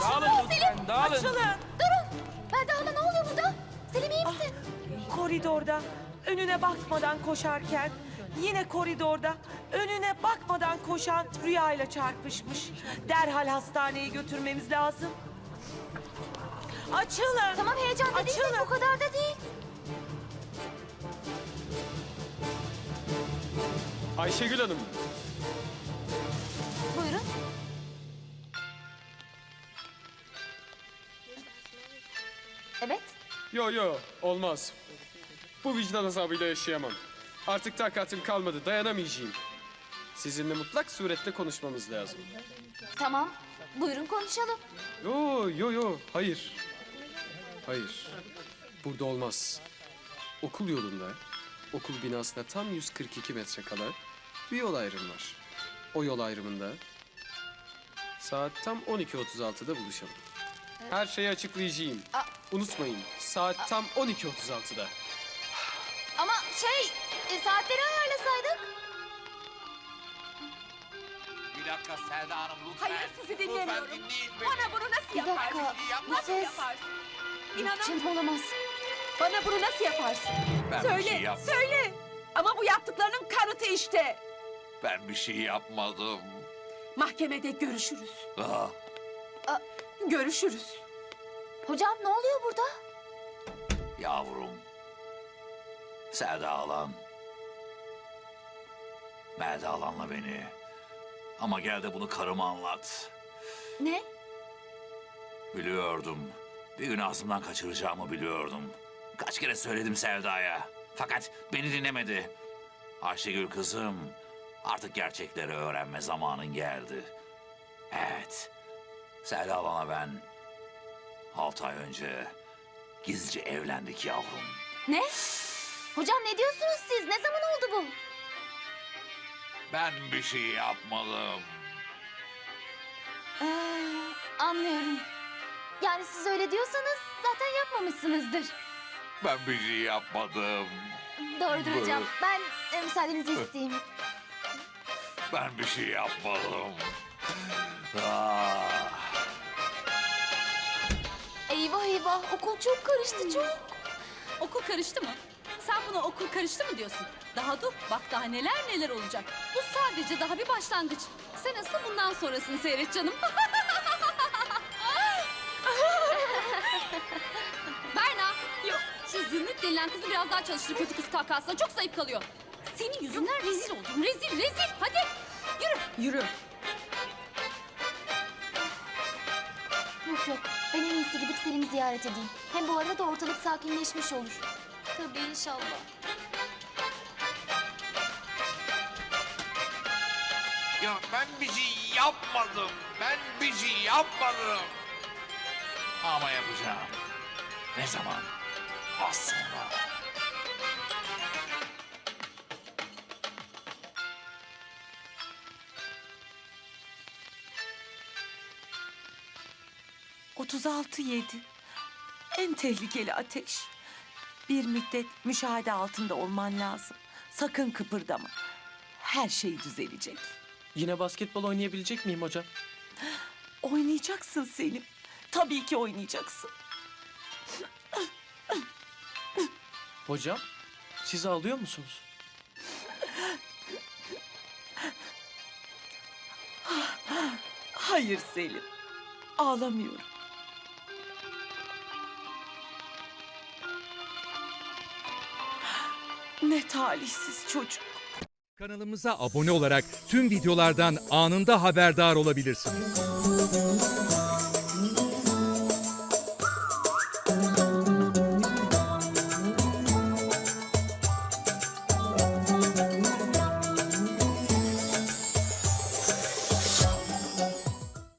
Dağılın lütfen, dağılın. Açılın. Durun. Melda hala ne oluyor burada? Selim iyi misin? Koridorda önüne bakmadan koşarken yine koridorda önüne bakmadan koşan rüyayla çarpışmış. Derhal hastaneye götürmemiz lazım. Açılın. Tamam heyecan dediysek Açılın. bu kadar da değil. Ayşegül Hanım, Evet. yo yo olmaz. Bu vicdan azabıyla yaşayamam. Artık takatim kalmadı, dayanamayacağım. Sizinle mutlak suretle konuşmamız lazım. Tamam. Buyurun konuşalım. Yo yo yo, hayır. Hayır. Burada olmaz. Okul yolunda, okul binasına tam 142 metre kala bir yol ayrımı var. O yol ayrımında saat tam 12.36'da buluşalım. Her şeyi açıklayacağım. Aa. Unutmayın, saat tam 12.36'da. Ama şey e, saatleri ayarlasaydık. Bir dakika Selda Hanım lütfen. Hayır, sizi dinlemiyorum. Lütfen dinleyin beni. Bana bunu nasıl Bir yaparsın? dakika. Bu Nasıl ses. yaparsın? Canım olamaz. bana bunu nasıl yaparsın? Ben bir söyle, şey yapmadım. söyle. Ama bu yaptıklarının kanıtı işte. Ben bir şey yapmadım. Mahkemede görüşürüz. Ah, Görüşürüz. Hocam ne oluyor burada? yavrum. Selda Alan. Melda Alan'la beni. Ama gel de bunu karıma anlat. Ne? Biliyordum. Bir gün ağzımdan kaçıracağımı biliyordum. Kaç kere söyledim Sevda'ya. Fakat beni dinlemedi. Ayşegül kızım, artık gerçekleri öğrenme zamanın geldi. Evet, Selda bana ben altı ay önce gizlice evlendik yavrum. Ne? Hocam ne diyorsunuz siz? Ne zaman oldu bu? Ben bir şey yapmadım. Ee, anlıyorum. Yani siz öyle diyorsanız zaten yapmamışsınızdır. Ben bir şey yapmadım. Doğrudur hocam. Ben e, müsaadenizi isteyeyim. Ben bir şey yapmadım. Ah. Eyvah okul çok karıştı çok. Okul karıştı mı? Sen buna okul karıştı mı diyorsun? Daha dur, bak daha neler neler olacak. Bu sadece daha bir başlangıç. Sen asıl bundan sonrasını seyret canım. Berna, yok. Şu Zümrüt denilen kızı biraz daha çalıştır kötü kız kahkahasına. Çok zayıf kalıyor. Senin yüzünden rezil oldum. Rezil, rezil. Hadi yürü. Yürü. Ziyaret edeyim. Hem bu arada da ortalık sakinleşmiş olur. Tabii inşallah. Ya ben bir şey yapmadım. Ben bir şey yapmadım. Ama yapacağım. Ne zaman? Az sonra. Otuz altı yedi. En tehlikeli ateş. Bir müddet müşahede altında olman lazım. Sakın kıpırdama. Her şey düzelecek. Yine basketbol oynayabilecek miyim hocam? Oynayacaksın Selim. Tabii ki oynayacaksın. Hocam, siz ağlıyor musunuz? Hayır Selim. Ağlamıyorum. Ne talihsiz çocuk. Kanalımıza abone olarak tüm videolardan anında haberdar olabilirsiniz.